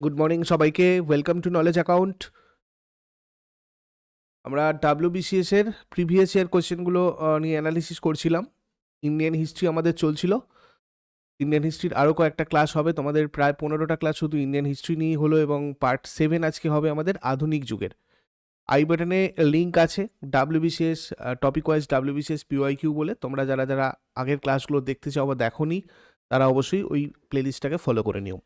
Good morning সবাইকে welcome to knowledge account আমরা WBCS এর প্রিভিয়াস ইয়ার কোশ্চেনগুলো নিয়ে অ্যানালিসিস করছিলাম। ইন্ডিয়ান হিস্ট্রি আমাদের চলছিল। ইন্ডিয়ান হিস্ট্রির আরও কয়েকটা ক্লাস হবে। তোমাদের প্রায় পনেরোটা ক্লাস শুধু ইন্ডিয়ান হিস্ট্রি নিয়েই হলো এবং পার্ট সেভেন আজকে হবে আমাদের আধুনিক যুগের। আই বাটনে লিঙ্ক আছে WBCS topic wise WBCS PYQ বলে। তোমরা যারা যারা আগের ক্লাসগুলো দেখতে চাও বা দেখোনি, তারা অবশ্যই ওই প্লেলিস্টটাকে ফলো করে নিও।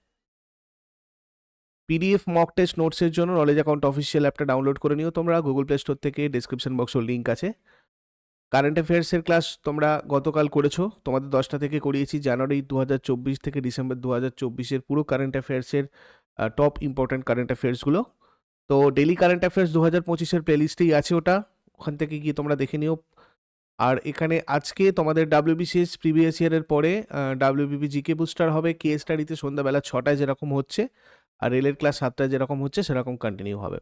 পিডিএফ মক টেস্ট নোটসের জন্য নলেজ অ্যাকাউন্ট অফিসিয়াল অ্যাপটা ডাউনলোড করে নিও। তোমরা গুগল প্লে স্টোর থেকে ডিসক্রিপশন বক্সের লিঙ্ক আছে। কারেন্ট অ্যাফেয়ার্সের ক্লাস তোমরা গতকাল করেছ। তোমাদের দশটা থেকে করিয়েছি। জানুয়ারি দু হাজার চব্বিশ থেকে ডিসেম্বর দু হাজার চব্বিশের পুরো কারেন্ট অ্যাফেয়ার্সের টপ ইম্পর্ট্যান্ট কারেন্ট অ্যাফেয়ার্সগুলো তো ডেলি কারেন্ট অ্যাফেয়ার্স দু হাজার পঁচিশের প্লেলিস্টেই আছে ওটা। ওখান থেকে গিয়ে তোমরা দেখে নিও। আর এখানে আজকে তোমাদের ডাব্লিউবিসিএস প্রিভিয়াস ইয়ারের পরে ডাব্লিউবিপি জিকে বুস্টার হবে। কে স্টাডিতে সন্ধ্যাবেলা ছটায় যেরকম হচ্ছে। আর রেলের ক্লাস সাতটায় যেরকম হচ্ছে, সেরকম কন্টিনিউ হবে।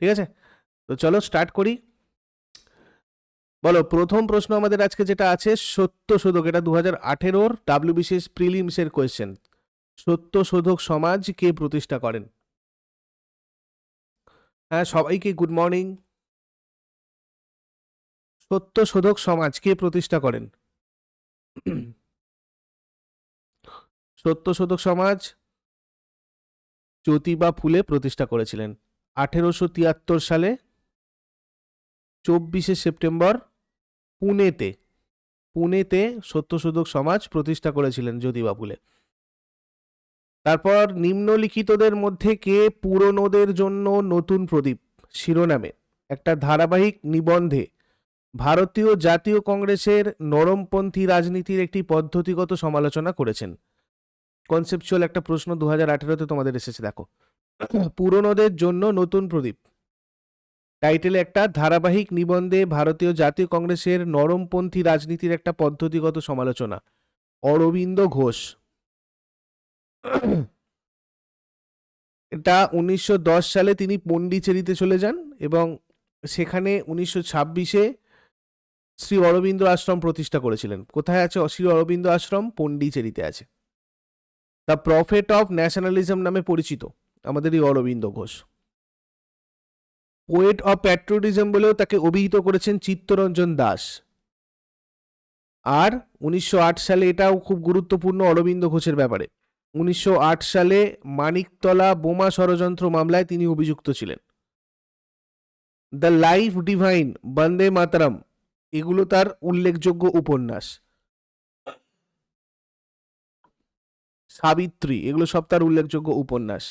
ঠিক আছে? তো চলো স্টার্ট করি। বলো, প্রথম প্রশ্ন আমাদের আজকে যেটা আছে, সত্য শোধক, এটা দু হাজার আঠেরোর ডাব্লিউবিসিএস প্রিলিমসের কোয়েশ্চেন সত্য শোধক সমাজ কে প্রতিষ্ঠা করেন? হ্যাঁ সবাইকে গুড মর্নিং সত্য শোধক সমাজ কে প্রতিষ্ঠা করেন? সত্য শোধক সমাজ জ্যোতিবা ফুলে প্রতিষ্ঠা করেছিলেন। আঠেরোশো তিয়াত্তর সালে চব্বিশে সেপ্টেম্বর পুনেতে পুনেতে সত্যশোধক সমাজ প্রতিষ্ঠা করেছিলেন জ্যোতিবা ফুলে। তারপর নিম্নলিখিতদের মধ্যে কে পুরনোদের জন্য নতুন প্রদীপ? শিরোনামে, একটা ধারাবাহিক নিবন্ধে, ভারতীয় জাতীয় কংগ্রেসের নরমপন্থী রাজনীতির একটি পদ্ধতিগত সমালোচনা করেছেন। কনসেপচুয়াল একটা প্রশ্ন দু হাজার আঠেরোতে তোমাদের এসেছে, দেখো। পুরনোদের জন্য নতুন প্রদীপ। টাইটেলে একটা ধারাবাহিক নিবন্ধে ভারতীয় জাতীয় কংগ্রেসের নরমপন্থী রাজনীতির একটা পদ্ধতিগত সমালোচনা। অরবিন্দ ঘোষ। এটা উনিশশো দশ সালে তিনি পন্ডিচেরিতে চলে যান এবং সেখানে উনিশশো ছাব্বিশে শ্রী অরবিন্দ আশ্রম প্রতিষ্ঠা করেছিলেন। কোথায় আছে শ্রী অরবিন্দ আশ্রম? পন্ডিচেরিতে আছে। দ্য প্রফেট অফ ন্যাশনালিজম নামে পরিচিত। আমাদের এই Aurobindo Ghosh. Poet of patriotism বলেও তাকে অভিহিত করেছেন চিত্তরঞ্জন দাস। আর উনিশশো আট সালে এটাও খুব গুরুত্বপূর্ণ অরবিন্দ ঘোষের ব্যাপারে। উনিশশো আট সালে মানিকতলা বোমা ষড়যন্ত্র মামলায় তিনি অভিযুক্ত ছিলেন। The life divine Bande Mataram, এগুলো তার উল্লেখযোগ্য উপন্যাস। সাবিত্রী, এগুলো সব তার উল্লেখযোগ্য উপন্যাস।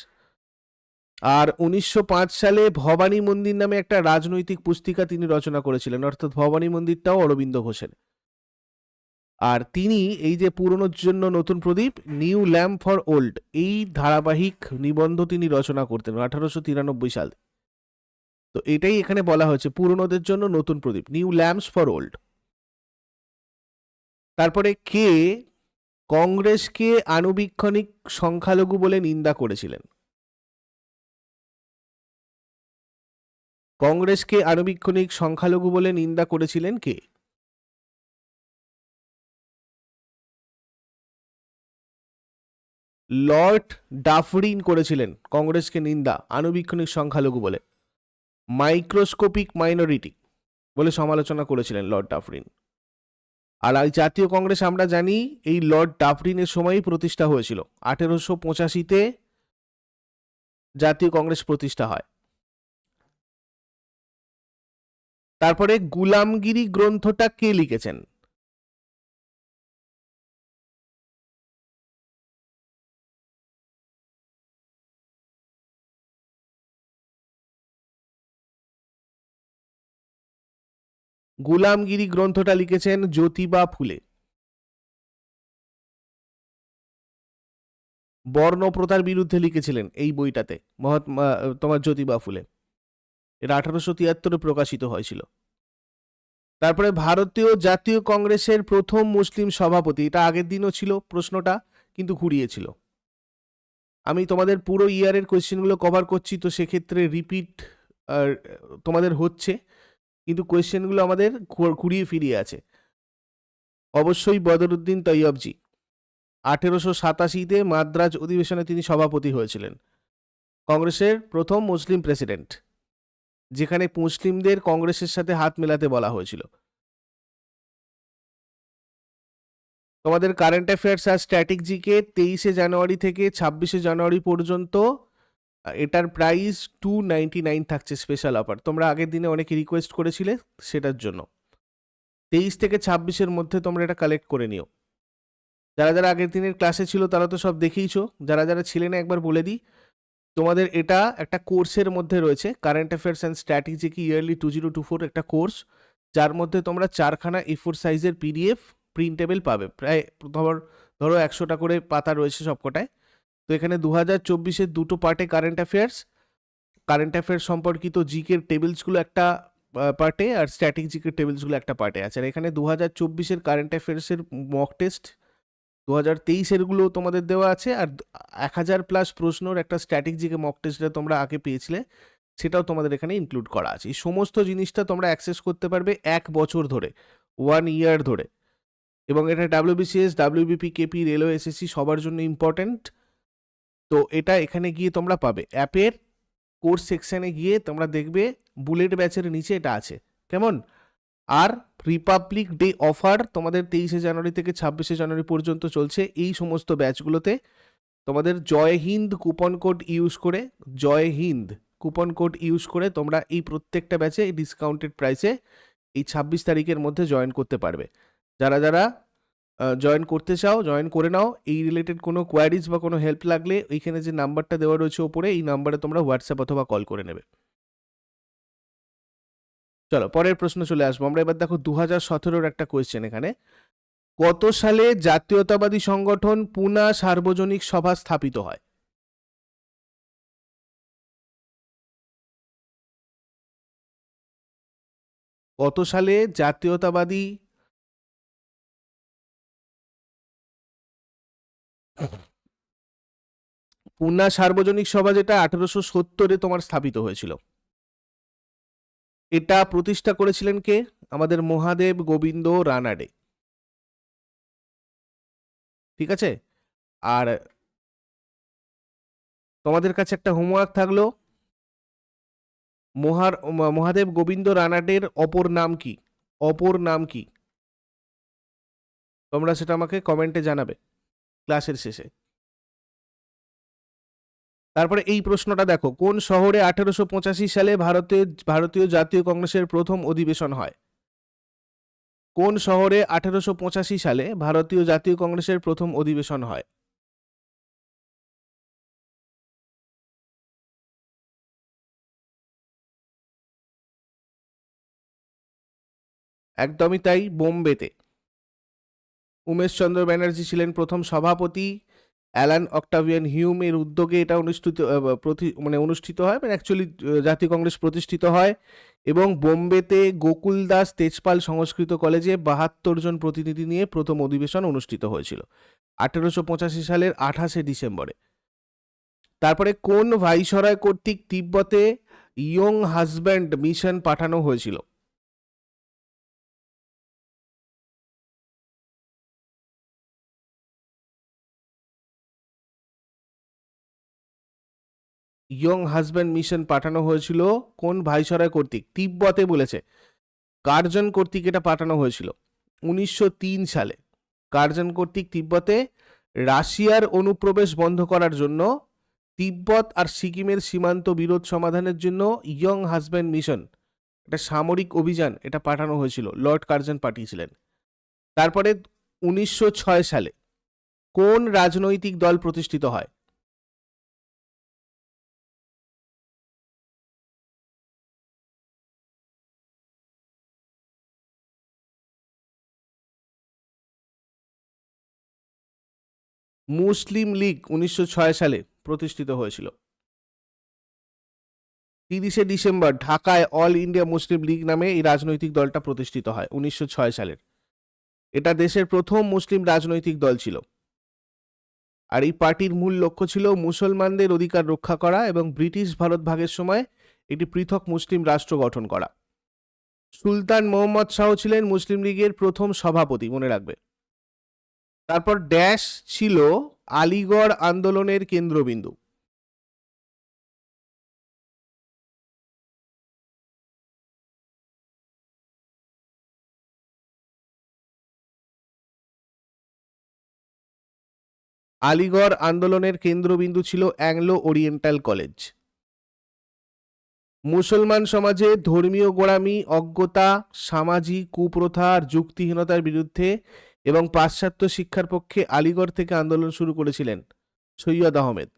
আর উনিশশো পাঁচ সালে ভবানী মন্দির নামে একটা রাজনৈতিক পুস্তিকা তিনি রচনা করেছিলেন, অর্থাৎ ভবানী মন্দিরটাও অরবিন্দ ঘোষের। আর তিনি এই যে পুরনোর জন্য নতুন প্রদীপ, নিউ ল্যাম্প ফর ওল্ড, এই ধারাবাহিক নিবন্ধ তিনি রচনা করতেন আঠারোশো তিরানব্বই সাল। তো এটাই এখানে বলা হয়েছে, পুরনোদের জন্য নতুন প্রদীপ, নিউ ল্যাম্পস ফর ওল্ড। তারপরে কে কংগ্রেসকে আনুবীক্ষণিক সংখ্যালঘু বলে নিন্দা করেছিলেন। কংগ্রেসকে আনুবীক্ষণিক সংখ্যালঘু বলে নিন্দা করেছিলেন কে? লর্ড ডাফরিন করেছিলেন কংগ্রেসকে নিন্দা আনুবীক্ষণিক সংখ্যালঘু বলে। মাইক্রোস্কোপিক মাইনরিটি বলে সমালোচনা করেছিলেন লর্ড ডাফরিন। আর এই জাতীয় কংগ্রেস আমরা জানি এই লর্ড ডাফরিনের সময়ই প্রতিষ্ঠা হয়েছিল। আঠেরোশো পঁচাশিতে জাতীয় কংগ্রেস প্রতিষ্ঠা হয়। তারপরে গুলামগিরি গ্রন্থটা কে লিখেছেন? গুলামগিরি গ্রন্থটা লিখেছেন জ্যোতিবা ফুলে। বর্ণপ্রথার বিরুদ্ধে লিখেছিলেন এই বইটাতে, মহাত্মা, তোমার জ্যোতিবা ফুলে। এটা আঠারোশো তিয়াত্তরে প্রকাশিত হয়েছিল। তারপরে ভারতীয় জাতীয় কংগ্রেসের প্রথম মুসলিম সভাপতি, এটা আগের দিনও ছিল প্রশ্নটা, কিন্তু ঘুরিয়েছিল। আমি তোমাদের পুরো ইয়ারের কোয়েশ্চেনগুলো কভার করছি, তো সেক্ষেত্রে রিপিট তোমাদের হচ্ছে। কিন্তু কোয়েশ্চেনগুলো আমাদের ঘুরিয়ে ফিরিয়ে আছে। অবশ্যই বদরুদ্দিন তৈয়বজি, আঠেরোশো সাতাশিতে মাদ্রাজ অধিবেশনে তিনি সভাপতি হয়েছিলেন। কংগ্রেসের প্রথম মুসলিম প্রেসিডেন্ট, যেখানে মুসলিমদের কংগ্রেসের সাথে হাত মেলাতে বলা হয়েছিল। তোমাদের কারেন্ট অ্যাফেয়ার্স আর স্ট্র্যাটেজিকে তেইশে জানুয়ারি থেকে ছাব্বিশে জানুয়ারি পর্যন্ত এটার প্রাইস টু নাইনটি নাইন থাকছে স্পেশাল অফার তোমরা আগের দিনে অনেকে রিকোয়েস্ট করেছিলে সেটার জন্য। তেইশ থেকে ছাব্বিশের মধ্যে তোমরা এটা কালেক্ট করে নিও। যারা যারা আগের দিনের ক্লাসে ছিল তারা তো সব দেখেইছো। যারা যারা ছিলেন একবার বলে দিই, তোমাদের এটা একটা কোর্সের মধ্যে রয়েছে current affairs and strategic yearly two zero two four একটা কোর্স যার মধ্যে তোমরা চারখানা এ ফোর সাইজের পিডিএফ প্রিন্টেবল পাবে। প্রায় ধর, ধরো একশোটা করে পাতা রয়েছে সবকটায়। তো এখানে দু হাজার চব্বিশের দুটো পার্টে কারেন্ট অ্যাফেয়ার্স কারেন্ট অ্যাফেয়ার্স সম্পর্কিত জিকের টেবিলসগুলো একটা পার্টে আর স্ট্যাটিক জিকের টেবিলসগুলো একটা পার্টে আছে। আর এখানে দু হাজার চব্বিশের কারেন্ট অ্যাফেয়ার্সের মক টেস্ট দু হাজার তেইশেরগুলো তোমাদের দেওয়া আছে আর এক হাজার প্লাস প্রশ্নর একটা স্ট্যাটিক জিকে মক টেস্টটা তোমরা আগে পেয়েছিলে, সেটাও তোমাদের এখানে ইনক্লুড করা আছে। এই সমস্ত জিনিসটা তোমরা অ্যাক্সেস করতে পারবে এক বছর ধরে ওয়ান ইয়ার ধরে। এবং এটা WBCS WBP KP railway SSC সবার জন্য ইম্পর্ট্যান্ট তো এটা এখানে গিয়ে তোমরা পাবে। অ্যাপের কোর্স সেকশনে গিয়ে তোমরা দেখবে বুলেট ব্যাচের নিচে এটা আছে। কেমন? আর রিপাবলিক ডে অফার তোমাদের তেইশে জানুয়ারি থেকে ছাব্বিশে জানুয়ারি পর্যন্ত চলছে এই সমস্ত ব্যাচগুলোতে। তোমাদের Jai Hind coupon code use করে, Jai Hind coupon code use করে তোমরা এই প্রত্যেকটা ব্যাচে ডিসকাউন্টেড প্রাইসে এই ছাব্বিশ তারিখের মধ্যে জয়েন করতে পারবে। যারা যারা জয়েন করতে চাও জয়েন করে নাও। এই রিলেটেড কোনো কোয়ারিজ বা কোনো হেল্প লাগলে ওইখানে যে নাম্বারটা দেওয়া রয়েছে ওপরে, এই নাম্বারে তোমরা হোয়াটসঅ্যাপ অথবা কল করে নেবে। চলো, পরের প্রশ্ন চলে আসব। আমরা এবার দেখো দু হাজার সতেরোর একটা কোয়েশ্চেন এখানে। কত সালে জাতীয়তাবাদী সংগঠন পুনা সার্বজনিক সভা স্থাপিত হয়? কত সালে জাতীয়তাবাদী পুনা সার্বজনিক সভা যেটা আঠেরোশো সত্তরে তোমার স্থাপিত হয়েছিল। এটা প্রতিষ্ঠা করেছিলেন কে? আমাদের মহাদেব গোবিন্দ রানাডে। ঠিক আছে? আর তোমাদের কাছে একটা হোমওয়ার্ক থাকল। মহার, মহাদেব গোবিন্দ রানাডের অপর নাম কি? অপর নাম কি? তোমরা সেটা আমাকে কমেন্টে জানাবে। ক্লাসের শেষে। তারপরে এই প্রশ্নটা দেখো, কোন শহরে আঠেরোশো পঁচাশি সালে ভারতের ভারতীয় জাতীয় কংগ্রেসের প্রথম অধিবেশন হয়? কোন শহরে আঠেরোশো পঁচাশি সালে ভারতীয় জাতীয় কংগ্রেসের প্রথম অধিবেশন হয়? একদমই তাই, বোম্বেতে। উমেশচন্দ্র ব্যানার্জি ছিলেন প্রথম সভাপতি। অ্যালান অক্টাভিয়ান হিউম এর উদ্যোগে এটা অনুষ্ঠিত প্রতি- মানে অনুষ্ঠিত হয় মানে অ্যাকচুয়ালি জাতীয় কংগ্রেস প্রতিষ্ঠিত হয় এবং বোম্বেতে গোকুল দাস তেজপাল সংস্কৃত কলেজে বাহাত্তর জন প্রতিনিধি নিয়ে প্রথম অধিবেশন অনুষ্ঠিত হয়েছিল আঠেরোশো পঁচাশি সালের আঠাশে ডিসেম্বরে। তারপরে কোন ভাইসরয় কর্তৃক তিব্বতে ইয়ং হাজব্যান্ড মিশন পাঠানো হয়েছিল? ইয়ং হাজব্যান্ড মিশন পাঠানো হয়েছিল কোন ভাইসরয় কর্তৃক? তিব্বতে বলেছে। কার্জন কর্তৃক এটা পাঠানো হয়েছিল উনিশশো তিন সালে। কার্জন কর্তৃক তিব্বতে রাশিয়ার অনুপ্রবেশ বন্ধ করার জন্য, তিব্বত আর সিকিমের সীমান্ত বিরোধ সমাধানের জন্য ইয়ং হাজব্যান্ড মিশন একটা সামরিক অভিযান এটা পাঠানো হয়েছিল, লর্ড কার্জন পাঠিয়েছিলেন। তারপরে উনিশশো ছয় সালে কোন রাজনৈতিক দল প্রতিষ্ঠিত হয়? মুসলিম লীগ উনিশশো ছয় সালে প্রতিষ্ঠিত হয়েছিল। তিরিশে ডিসেম্বর ঢাকায় অল ইন্ডিয়া মুসলিম লীগ নামে এই রাজনৈতিক দলটা প্রতিষ্ঠিত হয় উনিশশো ছয় সালের। এটা দেশের প্রথম মুসলিম রাজনৈতিক দল ছিল। আর এই পার্টির মূল লক্ষ্য ছিল মুসলমানদের অধিকার রক্ষা করা এবং ব্রিটিশ ভারত ভাগের সময় একটি পৃথক মুসলিম রাষ্ট্র গঠন করা। সুলতান মোহাম্মদ শাহ ছিলেন মুসলিম লীগের প্রথম সভাপতি, মনে রাখবে। তারপর ড্যাশ ছিল আলিগড় আন্দোলনের কেন্দ্রবিন্দু। আলিগড় আন্দোলনের কেন্দ্রবিন্দু ছিল অ্যাংলো ওরিয়েন্টাল কলেজ। মুসলমান সমাজে ধর্মীয় গোড়ামি, অজ্ঞতা, সামাজিক কুপ্রথা আর যুক্তিহীনতার বিরুদ্ধে এবং পাশ্চাত্য শিক্ষার পক্ষে আলিগড় থেকে আন্দোলন শুরু করেছিলেন সৈয়দ আহমেদ।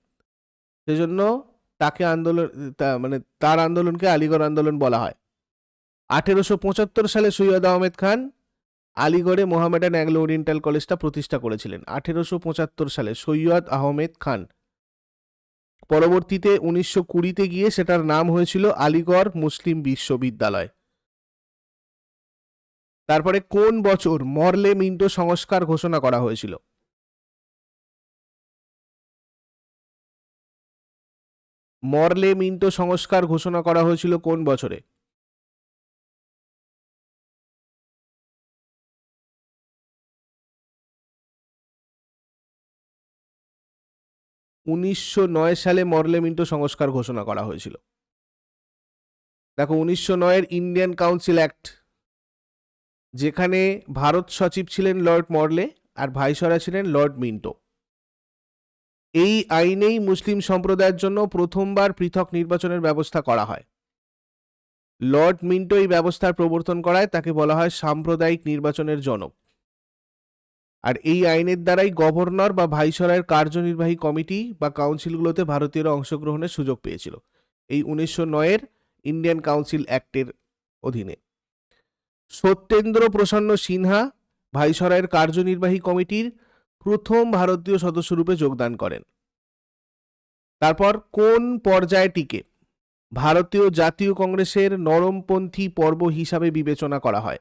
সেজন্য তাকে আন্দোলন মানে তার আন্দোলনকে আলিগড় আন্দোলন বলা হয়। আঠেরোশো পঁচাত্তর সালে সৈয়দ আহমেদ খান আলিগড়ে মোহামেডান অ্যাংলো ওরিয়েন্টাল কলেজটা প্রতিষ্ঠা করেছিলেন, আঠেরোশো পঁচাত্তর সালে সৈয়দ আহমেদ খান। পরবর্তীতে উনিশশো কুড়িতে গিয়ে সেটার নাম হয়েছিল আলিগড় মুসলিম বিশ্ববিদ্যালয়। তারপরে কোন বছর মরলে মিন্টো সংস্কার ঘোষণা করা হয়েছিল? মরলে মিন্টো সংস্কার ঘোষণা করা হয়েছিল কোন বছরে? উনিশশো নয় সালে মরলে মিন্টো সংস্কার ঘোষণা করা হয়েছিল। দেখো, উনিশশো নয়ের ইন্ডিয়ান কাউন্সিল অ্যাক্ট যেখানে ভারত সচিব ছিলেন লর্ড মরলে আর ভাইসরা ছিলেন লর্ড মিন্টো। এই আইনেই মুসলিম সম্প্রদায়ের জন্য প্রথমবার পৃথক নির্বাচনের ব্যবস্থা করা হয়। লর্ড মিন্টো এই ব্যবস্থার প্রবর্তন করায় তাকে বলা হয় সাম্প্রদায়িক নির্বাচনের জনক। আর এই আইনের দ্বারাই গভর্নর বা ভাইসরয়ের কার্যনির্বাহী কমিটি বা কাউন্সিলগুলোতে ভারতীয়রা অংশগ্রহণের সুযোগ পেয়েছিল। এই উনিশশো নয়ের ইন্ডিয়ান কাউন্সিল অ্যাক্টের অধীনে। সত্যেন্দ্র প্রসন্ন সিনহা, ভাইসরয়ের কার্যনির্বাহী কমিটির প্রথম ভারতীয় সদস্যরূপে যোগদান করেন। তারপর কোন পর্যায়টিকে ভারতীয় জাতীয় কংগ্রেসের নরমপন্থী পর্ব হিসাবে বিবেচনা করা হয়?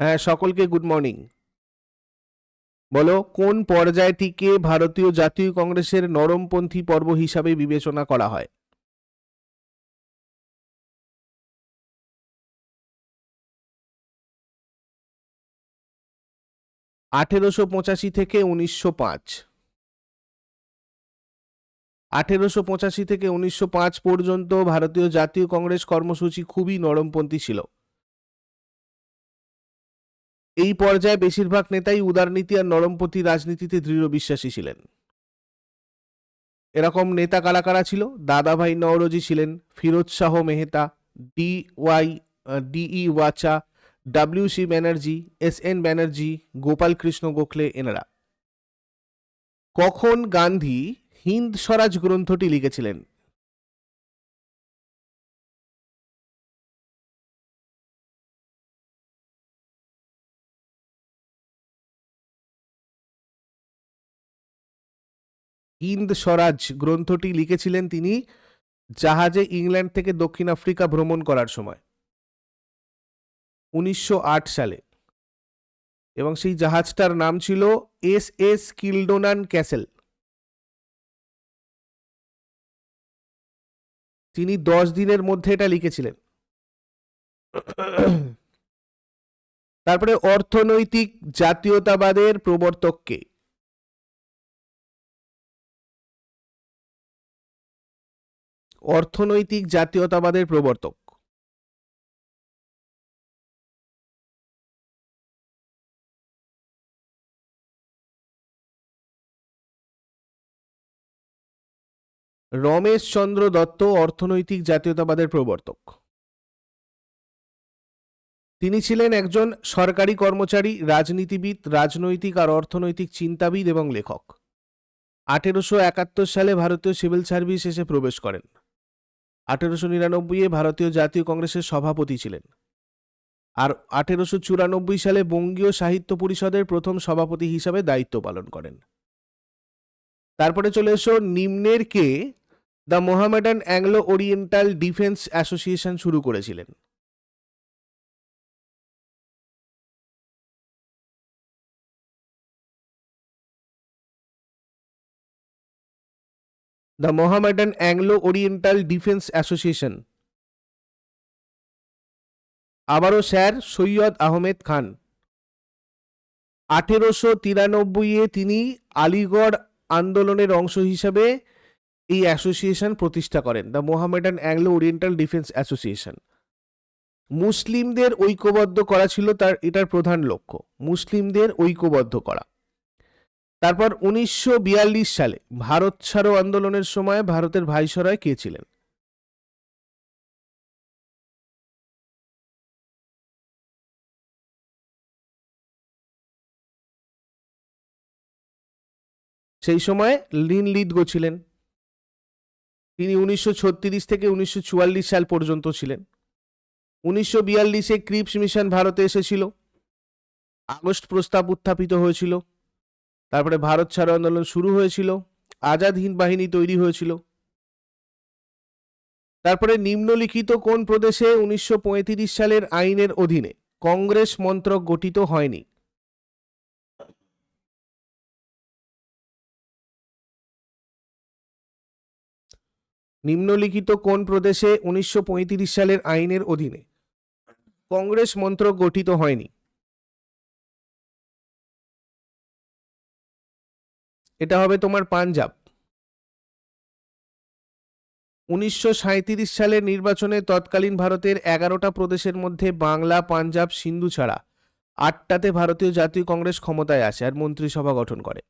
হ্যাঁ সকলকে গুড মর্নিং। বলো, কোন পর্যায়টিকে ভারতীয় জাতীয় কংগ্রেসের নরমপন্থী পর্ব হিসাবে বিবেচনা করা হয়? আঠেরোশো পঁচাশি থেকে উনিশশো পাঁচ। আঠেরোশো পঁচাশি থেকে উনিশশো পাঁচ পর্যন্ত ভারতীয় জাতীয় কংগ্রেস কর্মসূচি খুবই নরমপন্থী ছিল। এই পর্যায়ে বেশিরভাগ নেতাই উদারনীতি আর নরমপন্থী রাজনীতিতে দৃঢ় বিশ্বাসী ছিলেন। এরকম নেতা কারা কারা ছিল? দাদাভাই নওরোজি ছিলেন, Firoz Shah Mehta, D Y D E Wacha W C Banerjee S N Banerjee Gopal Krishna Gokhale এনারা। কখন গান্ধী হিন্দ স্বরাজ গ্রন্থটি লিখেছিলেন? হিন্দ স্বরাজ গ্রন্থটি লিখেছিলেন তিনি জাহাজে ইংল্যান্ড থেকে দক্ষিণ আফ্রিকা ভ্রমণ করার সময়। উনিশশো আট সালে। এবং সেই জাহাজটার নাম ছিল এস এস কিলডোনান ক্যাসেল। তিনি দশ দিনের মধ্যে এটা লিখেছিলেন। তারপরে অর্থনৈতিক জাতীয়তাবাদের প্রবর্তককে। অর্থনৈতিক জাতীয়তাবাদের প্রবর্তক। রমেশ চন্দ্র দত্ত, অর্থনৈতিক জাতীয়তাবাদের প্রবর্তক। তিনি ছিলেন একজন সরকারি কর্মচারী, রাজনীতিবিদ, রাজনৈতিক আর অর্থনৈতিক চিন্তাবিদ এবং লেখক। আঠেরোশো একাত্তর সালে ভারতীয় সিভিল সার্ভিস এসে প্রবেশ করেন। আঠেরোশো নিরানব্বইয়ে ভারতীয় জাতীয় কংগ্রেসের সভাপতি ছিলেন। আর আঠেরোশো চুরানব্বই সালে বঙ্গীয় সাহিত্য পরিষদের প্রথম সভাপতি হিসাবে দায়িত্ব পালন করেন। তারপরে চলে এসো নিম্নের কে the Mohammedan Anglo Oriental Defence Association শুরু করেছিলেন। The Mohammedan Anglo Oriental Defence Association. আবারও স্যার সৈয়দ আহমেদ খান। আঠেরোশো তিরানব্বইয়ে তিনি আলিগড় আন্দোলনের অংশ হিসাবে এই অ্যাসোসিয়েশন প্রতিষ্ঠা করেন the Mohammedan Anglo Oriental Defence Association মুসলিমদের ঐক্যবদ্ধ করা ছিল তার, এটার প্রধান লক্ষ্য, মুসলিমদের ঐক্যবদ্ধ করা। তারপর উনিশশো বিয়াল্লিশ সালে ভারত ছাড়ো আন্দোলনের সময় ভারতের ভাইসরয় কে ছিলেন? সেই সময় লিন লিদগো ছিলেন। তিনি উনিশশো ছত্রিশ থেকে উনিশশো চুয়াল্লিশ সাল পর্যন্ত ছিলেন। উনিশশো বিয়াল্লিশে ক্রিপস মিশন ভারতে এসেছিল। আগস্ট প্রস্তাব উত্থাপিত হয়েছিল। তারপরে ভারত ছাড়ো আন্দোলন শুরু হয়েছিল। আজাদ হিন্দ বাহিনী তৈরি হয়েছিল। তারপরে নিম্নলিখিত কোন প্রদেশে উনিশশো পঁয়ত্রিশ সালের আইনের অধীনে কংগ্রেস মন্ত্রক গঠিত হয়নি? নিম্নলিখিত কোন প্রদেশে উনিশশো পঁয়ত্রিশ সালের আইনের অধীনে কংগ্রেস মন্ত্রক গঠিত হয়নি? এটা হবে তোমার পাঞ্জাব। উনিশশো সালের নির্বাচনে তৎকালীন ভারতের এগারোটা প্রদেশের মধ্যে বাংলা, পাঞ্জাব, সিন্ধু ছাড়া আটটাতে ভারতীয় জাতীয় কংগ্রেস ক্ষমতায় আসে আর মন্ত্রিসভা গঠন করে।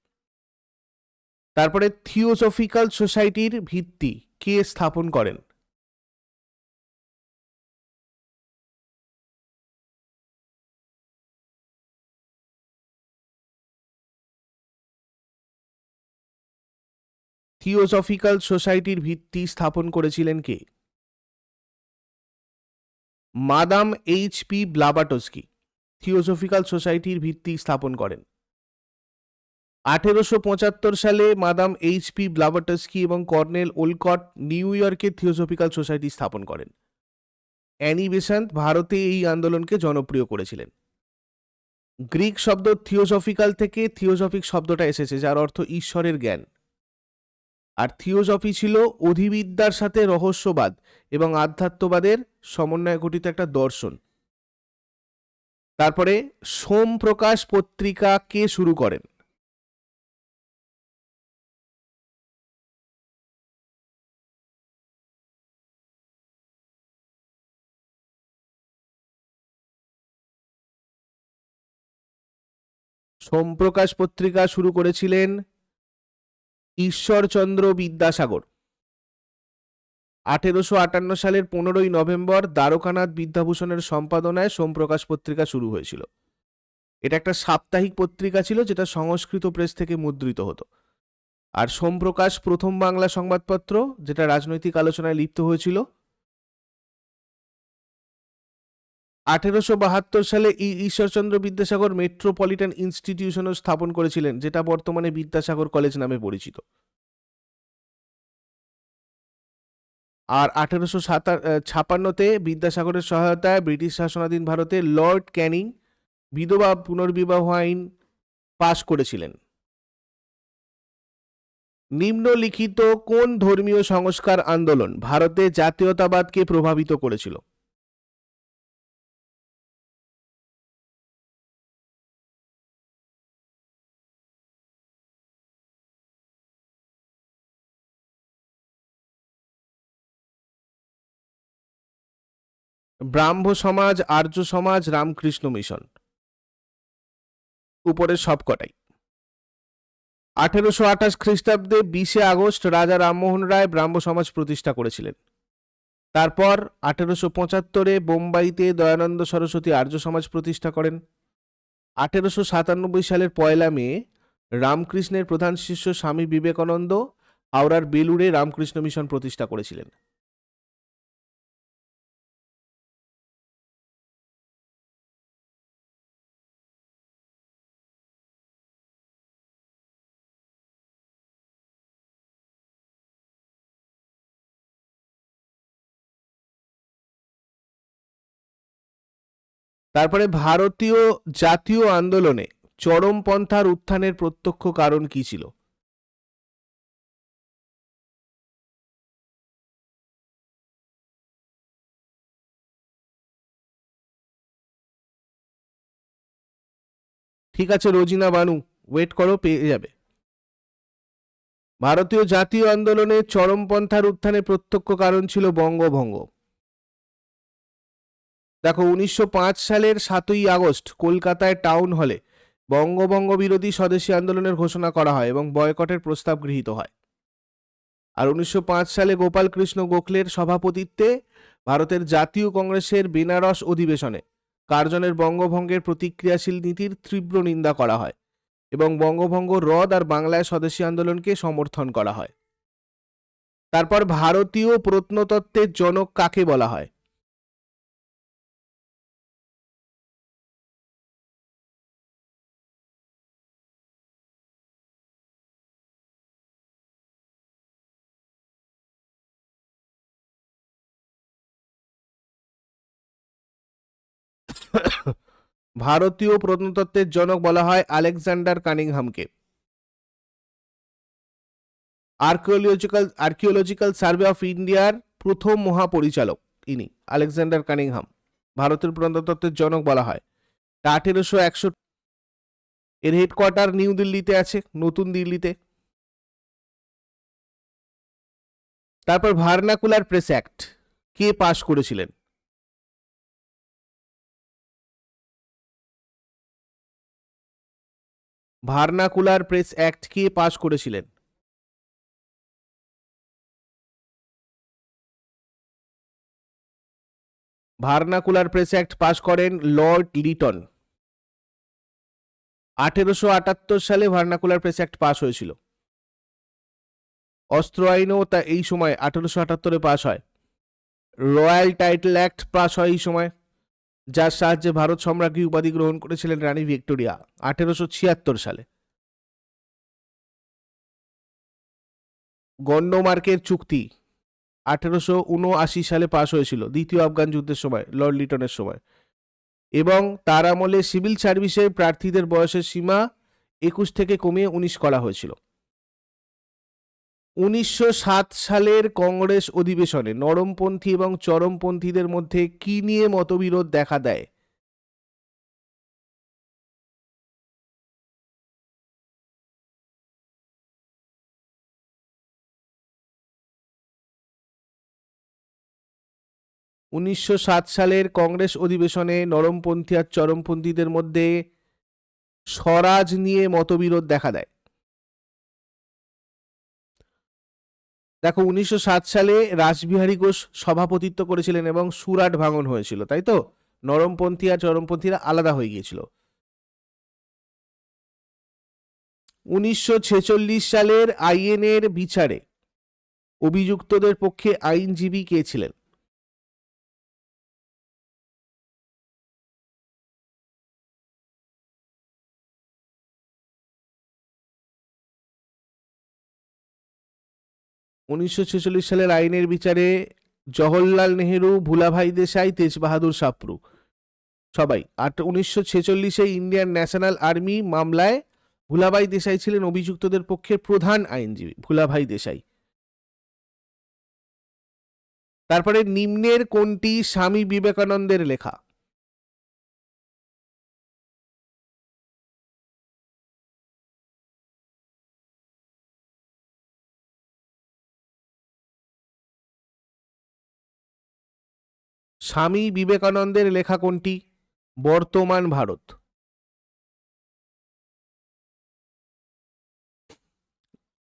তারপরে থিওসফিক্যাল সোসাইটির ভিত্তি। কে স্থাপন করেন? থিওসফিক্যাল সোসাইটির ভিত্তি স্থাপন করেছিলেন কে? Madam H P Blavatsky, theosophical সোসাইটির ভিত্তি স্থাপন করেন। আঠেরোশো পঁচাত্তর সালে মাদাম এইচ পি ব্লাবাটস্কি এবং কর্নেল ওলকট নিউ ইয়র্কে থিওসফিক্যাল সোসাইটি স্থাপন করেন। অ্যানি বেসান্ত ভারতে এই আন্দোলনকে জনপ্রিয় করেছিলেন। গ্রিক শব্দ থিওসফিক্যাল থেকে থিওসফিক শব্দটা এসেছে, যার অর্থ ঈশ্বরের জ্ঞান। আর থিওসফি ছিল অধিবিদ্যার সাথে রহস্যবাদ এবং আধ্যাত্মবাদের সমন্বয়ে গঠিত একটা দর্শন। তারপরে সোম প্রকাশ পত্রিকা কে শুরু করেন? সোমপ্রকাশ পত্রিকা শুরু করেছিলেন ঈশ্বরচন্দ্র বিদ্যাসাগর। আঠেরোশো আটান্ন সালের পনেরোই নভেম্বর দ্বারকানাথ বিদ্যাভূষণের সম্পাদনায় সোমপ্রকাশ পত্রিকা শুরু হয়েছিল। এটা একটা সাপ্তাহিক পত্রিকা ছিল যেটা সংস্কৃত প্রেস থেকে মুদ্রিত হতো। আর সোমপ্রকাশ প্রথম বাংলা সংবাদপত্র, যেটা রাজনৈতিক আলোচনায় লিপ্ত হয়েছিল আঠেরোশো বাহাত্তর সালে ই- ঈশ্বরচন্দ্র বিদ্যাসাগর মেট্রোপলিটন ইনস্টিটিউশনও স্থাপন করেছিলেন, যেটা বর্তমানে বিদ্যাসাগর কলেজ নামে পরিচিত। আর আঠেরোশো ছাপান্নতে বিদ্যাসাগরের সহায়তায় ব্রিটিশ শাসনাধীন ভারতে লর্ড ক্যানিং বিধবা পুনর্বিবাহ আইন পাশ করেছিলেন। নিম্নলিখিত কোন ধর্মীয় সংস্কার আন্দোলন ভারতে জাতীয়তাবাদকে প্রভাবিত করেছিল? ব্রাহ্ম সমাজ, আর্য সমাজ, রামকৃষ্ণ মিশন। উপরের সবকটাই। আঠেরোশো আঠাশ খ্রিস্টাব্দে বিশে আগস্ট রাজা রামমোহন রায় ব্রাহ্ম সমাজ প্রতিষ্ঠা করেছিলেন। তারপর আঠেরোশো পঁচাত্তরে বোম্বাইতে দয়ানন্দ সরস্বতী আর্য সমাজ প্রতিষ্ঠা করেন। আঠেরোশো সাতানব্বই সালের পয়লা মে রামকৃষ্ণের প্রধান শিষ্য স্বামী বিবেকানন্দ হাওড়ার বেলুড়ে রামকৃষ্ণ মিশন প্রতিষ্ঠা করেছিলেন। তারপরে ভারতীয় জাতীয় আন্দোলনে চরমপন্থার উত্থানের প্রত্যক্ষ কারণ কি ছিল? ঠিক আছে রোজিনা বানু ওয়েট করো, পেয়ে যাবে। ভারতীয় জাতীয় আন্দোলনে চরমপন্থার উত্থানের প্রত্যক্ষ কারণ ছিল বঙ্গভঙ্গ। দেখো, উনিশশো পাঁচ সালের সাতই আগস্ট কলকাতায় টাউন হলে বঙ্গভঙ্গ বিরোধী স্বদেশী আন্দোলনের ঘোষণা করা হয় এবং বয়কটের প্রস্তাব গৃহীত হয়। আর উনিশশো পাঁচ সালে গোপাল কৃষ্ণ গোখলের সভাপতিত্বে ভারতের জাতীয় কংগ্রেসের বেনারস অধিবেশনে কার্জনের বঙ্গভঙ্গের প্রতিক্রিয়াশীল নীতির তীব্র নিন্দা করা হয় এবং বঙ্গভঙ্গ রদ আর বাংলায় স্বদেশী আন্দোলনকে সমর্থন করা হয়। তারপর ভারতীয় প্রত্নতত্ত্বের জনক কাকে বলা হয়? ভারতীয় প্রত্নতত্ত্বের জনক বলা হয় আলেকজান্ডার কানিংহামকে। আর্কিওলজিক্যাল আর্কিওলজিক্যাল সার্ভে অফ ইন্ডিয়ার প্রথম মহাপরিচালক ইনি, আলেকজান্ডার কানিংহাম, ভারতের প্রত্নতত্ত্বের জনক বলা হয়। তা আঠেরোশো একশো এর হেডকোয়ার্টার নিউ দিল্লিতে আছে, নতুন দিল্লিতে। তারপর ভার্নাকুলার প্রেস অ্যাক্ট, কে পাশ করেছিলেন? ভার্নাকুলার প্রেস অ্যাক্ট কে পাশ করেছিলেন? ভার্নাকুলার প্রেস অ্যাক্ট পাশ করেন লর্ড লিটন। আঠেরোশো আটাত্তর সালে ভার্নাকুলার প্রেস অ্যাক্ট পাশ হয়েছিল। অস্ত্র আইনও তা এই সময় আঠেরোশো আটাত্তরে পাশ হয়। রয়্যাল টাইটেল অ্যাক্ট পাশ হয় এই সময়। যার সাহায্যে ভারত সম্রাজ্ঞী উপাধি গ্রহণ করেছিলেন রানী ভিক্টোরিয়া, আঠেরোশো ছিয়াত্তর সালে। গন্ডমার্কের চুক্তি আঠেরোশো উনআশি সালে পাশ হয়েছিল, দ্বিতীয় আফগান যুদ্ধের সময়, লর্ড লিটনের সময়। এবং তার আমলে সিভিল সার্ভিসের প্রার্থীদের বয়সের সীমা একুশ থেকে কমিয়ে উনিশ করা হয়েছিল। উনিশশো সাত সালের কংগ্রেস অধিবেশনে নরমপন্থী এবং চরমপন্থীদের মধ্যে কি নিয়ে মতবিরোধ দেখা দেয়? উনিশশো সাত সালের কংগ্রেস অধিবেশনে নরমপন্থী আর চরমপন্থীদের মধ্যে স্বরাজ নিয়ে মতবিরোধ দেখা দেয়। দেখো, উনিশশো সাত সালে রাসবিহারী ঘোষ সভাপতিত্ব করেছিলেন এবং সুরাট ভাঙন হয়েছিল, তাই তো? নরমপন্থী আর চরমপন্থীরা আলাদা হয়ে গিয়েছিল। উনিশশো ছেচল্লিশ সালের আইএনের বিচারে অভিযুক্তদের পক্ষে আইনজীবী কে ছিলেন? উনিশশো ছেচল্লিশ সালের আইনের বিচারে জওহরলাল নেহেরু, ভুলাভাই দেশাই তেজ বাহাদুর সাপ্রু। সবাই, আট, উনিশশো ছেচল্লিশে ইন্ডিয়ান ন্যাশনাল আর্মি মামলায় ভুলাভাই দেশাই ছিলেন অভিযুক্তদের পক্ষে প্রধান আইনজীবী, ভুলাভাই দেশাই। তারপরে নিম্নের কোনটি স্বামী বিবেকানন্দের লেখা? স্বামী বিবেকানন্দের লেখা কোনটি? বর্তমান ভারত।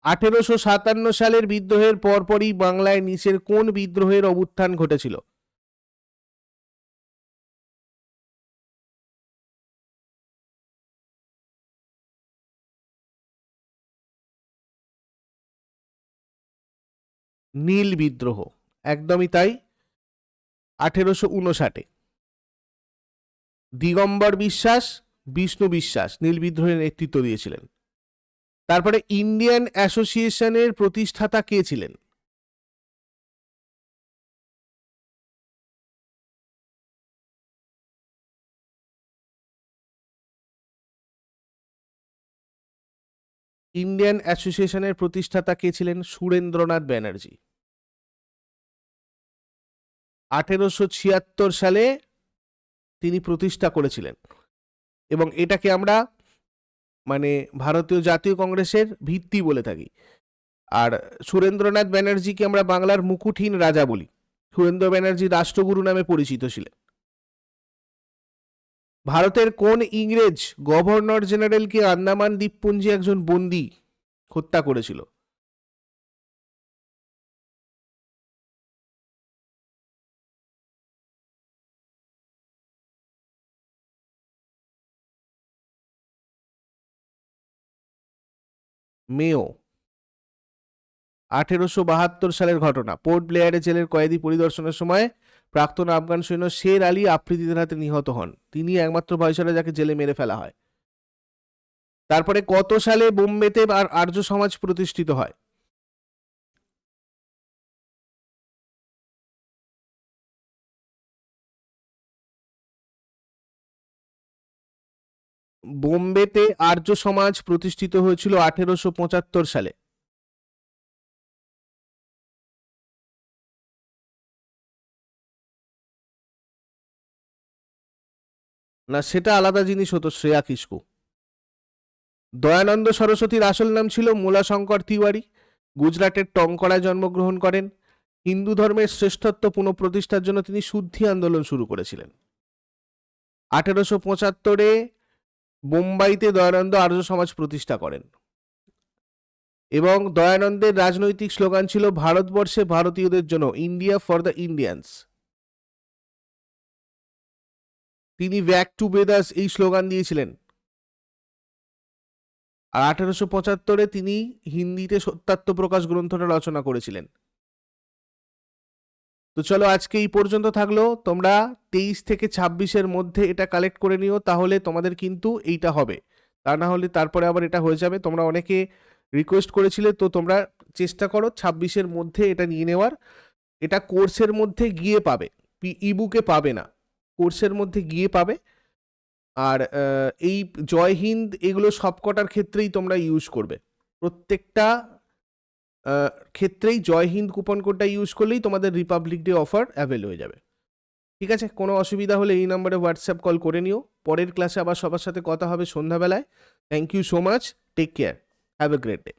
আঠেরোশো সাতান্ন সালের বিদ্রোহের পরপরই বাংলায় নিচের কোন বিদ্রোহের অবুত্থান ঘটেছিল? নীল বিদ্রোহ। একদমই তাই। আঠেরোশো দিগম্বর বিশ্বাস, বিষ্ণু বিশ্বাস নীল বিদ্রোহের নেতৃত্ব দিয়েছিলেন। তারপরে ইন্ডিয়ান অ্যাসোসিয়েশনের প্রতিষ্ঠাতা কে ছিলেন? ইন্ডিয়ান অ্যাসোসিয়েশনের প্রতিষ্ঠাতা কে ছিলেন সুরেন্দ্রনাথ ব্যানার্জি? আঠেরোশো ছিয়াত্তর সালে তিনি প্রতিষ্ঠা করেছিলেন। এবং এটাকে আমরা মানে ভারতীয় জাতীয় কংগ্রেসের ভিত্তি বলে থাকি। আর সুরেন্দ্রনাথ ব্যানার্জিকে আমরা বাংলার মুকুটহীন রাজা বলি। সুরেন্দ্র ব্যানার্জি রাষ্ট্রগুরু নামে পরিচিত ছিলেন। ভারতের কোন ইংরেজ গভর্নর জেনারেলকে আন্দামান দ্বীপপুঞ্জে একজন বন্দী হত্যা করেছিল? মেও আঠেরোশো বাহাত্তর সালের ঘটনা। পোর্ট ব্লেয়ারে জেলের কয়েদি পরিদর্শনের সময় প্রাক্তন আফগান সৈন্য শের আলী আফ্রিদিদের হাতে নিহত হন। তিনি একমাত্র ভয়সরা যাকে জেলে মেরে ফেলা হয়। তারপরে কত সালে বোম্বেতে আর আর্য সমাজ প্রতিষ্ঠিত হয়? বোম্বেতে আর্য সমাজ প্রতিষ্ঠিত হয়েছিল আঠেরোশো পঁচাত্তর সালে। না, সেটা আলাদা জিনিস হতো, শ্রেয়া কিস্কু দয়ানন্দ সরস্বতীর আসল নাম ছিল মূলাশঙ্কর তিওয়ারি। গুজরাটের টঙ্করায় জন্মগ্রহণ করেন। হিন্দু ধর্মের শ্রেষ্ঠত্ব পুনঃপ্রতিষ্ঠার জন্য তিনি শুদ্ধি আন্দোলন শুরু করেছিলেন। আঠেরোশো পঁচাত্তরে বোম্বাইতে দয়ানন্দ আর্য সমাজ প্রতিষ্ঠা করেন। এবং দয়ানন্দের রাজনৈতিক স্লোগান ছিল, ভারতবর্ষে ভারতীয়দের জন্য ইন্ডিয়া ফর দ্য ইন্ডিয়ান্স তিনি ব্যাক টু বেদাস এই স্লোগান দিয়েছিলেন। আর আঠারোশো পঁচাত্তরে তিনি হিন্দিতে সত্যাত্মপ্রকাশ গ্রন্থটা রচনা করেছিলেন। তো চলো আজকে এই পর্যন্ত থাকল। তোমরা তেইশ থেকে ছাব্বিশের মধ্যে এটা কালেক্ট করে নিও, তাহলে তোমাদের কিন্তু এইটা হবে। তা না হলে তারপরে আবার এটা হয়ে যাবে। তোমরা অনেকে রিকোয়েস্ট করেছিলে, তো তোমরা চেষ্টা করো ছাব্বিশের মধ্যে এটা নিয়ে নেওয়ার। এটা কোর্সের মধ্যে গিয়ে পাবে ইবুকে পাবে না। কোর্সের মধ্যে গিয়ে পাবে। আর এই জয় হিন্দ এগুলো সবকটার ক্ষেত্রেই তোমরা ইউজ করবে। প্রত্যেকটা ক্ষেত্রেই জয় হিন্দ কুপন কোডটা ইউজ করলেই তোমাদের রিপাবলিক ডে অফার অ্যাভেল হয়ে যাবে। ঠিক আছে? কোনো অসুবিধা হলে এই নাম্বারে হোয়াটসঅ্যাপ কল করে নিও। পরের ক্লাসে আবার সবার সাথে কথা হবে সন্ধ্যাবেলায়। Thank you so much take care have a great day